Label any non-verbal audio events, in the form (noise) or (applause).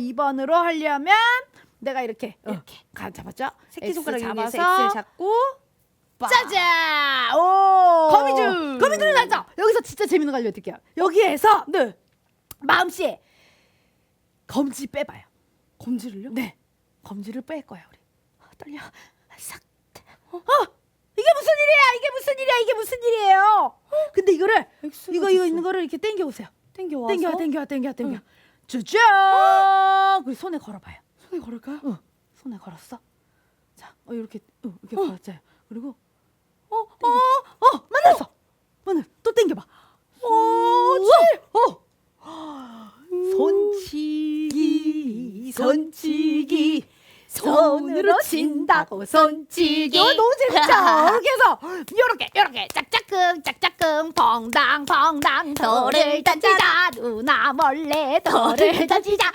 2번으로 하려면 내가 이렇게 어. 이렇게 가 잡았죠? 새끼손가락 X 잡아서 X를 잡고 빠. 짜잔! 오! 거미줄! 거미줄을 잡죠. 여기서 진짜 재밌는 거 알려드릴게요. 여기에서 네. 마음씨에 검지 빼봐요. 검지를요? 네, 검지를 뺄 거야 우리. 아, 떨려. 싹. 어, 이게 무슨 일이야? 이게 무슨 일이야? 이게 무슨 일이에요? 근데 이거를 X가 이거 이거. 있는 거를 이렇게 당겨 오세요. 땡겨 와서 당겨 당겨 당겨 당겨. 응. 쭈쭈. 그리고 손에 걸어봐요. 손에 걸을까요? 어, 손에 걸었어. 자, 어, 이렇게 어, 이렇게 어. 걸었죠. 그리고 어, 어, 어, 만났어. 만났. 또 당겨봐. 오, 치. 어. 손치기, 손치기. 손으로 친다고 손치기. 어, 너무 재밌죠? 이렇게 해서 요렇게 요렇게 짝짝 꿍 짝짝꿍 펑당 펑당 돌을 던지자. 누나 몰래 돌을 (laughs) 던지자